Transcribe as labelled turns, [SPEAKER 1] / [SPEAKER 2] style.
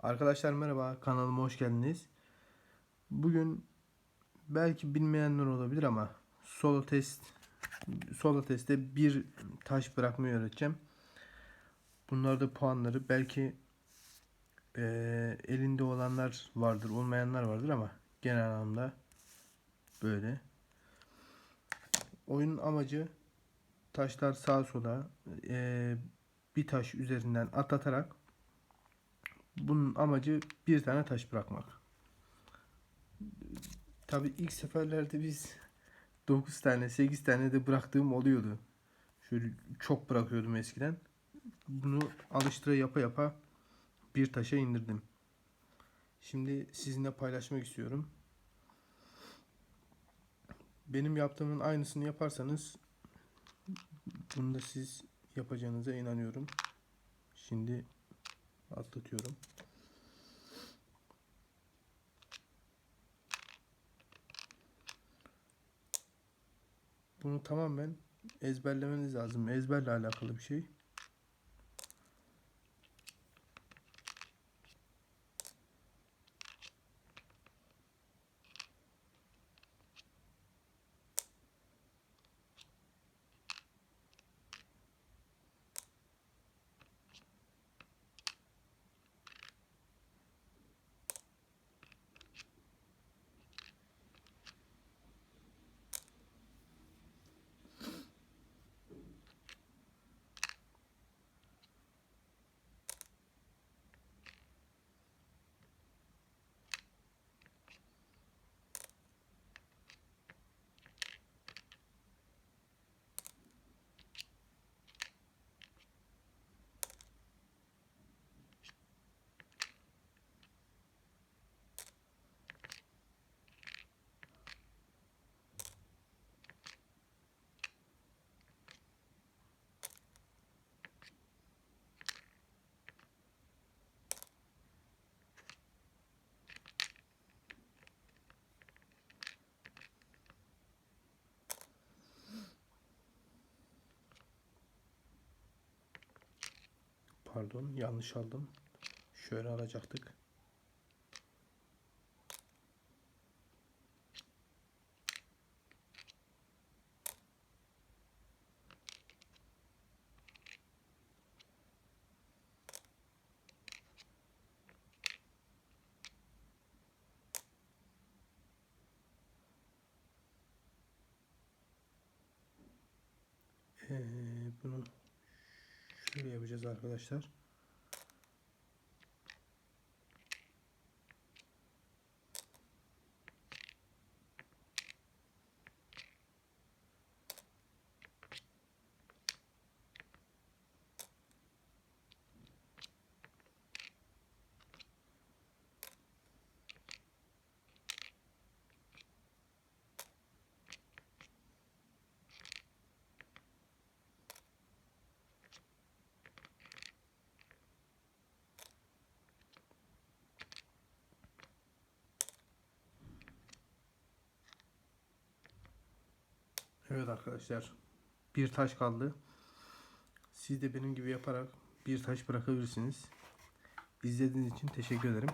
[SPEAKER 1] Arkadaşlar merhaba kanalıma hoş geldiniz. Bugün belki bilmeyenler olabilir ama solo test solo testte bir taş bırakmayı öğreteceğim. Bunlar da puanları belki eee, elinde olanlar vardır olmayanlar vardır ama genel anlamda böyle. Oyunun amacı taşlar sağa sola eee, bir taş üzerinden atlatarak bunun amacı bir tane taş bırakmak. Tabi ilk seferlerde biz 9 tane 8 tane de bıraktığım oluyordu. Şöyle çok bırakıyordum eskiden. Bunu alıştıra yapa yapa bir taşa indirdim. Şimdi sizinle paylaşmak istiyorum. Benim yaptığımın aynısını yaparsanız bunu da siz yapacağınıza inanıyorum. Şimdi atlatıyorum. Bunu tamamen ezberlemeniz lazım. Ezberle alakalı bir şey. Pardon yanlış aldım. Şöyle alacaktık. Ee, bunu şöyle yapacağız arkadaşlar. Evet arkadaşlar. Bir taş kaldı. Siz de benim gibi yaparak bir taş bırakabilirsiniz. İzlediğiniz için teşekkür ederim.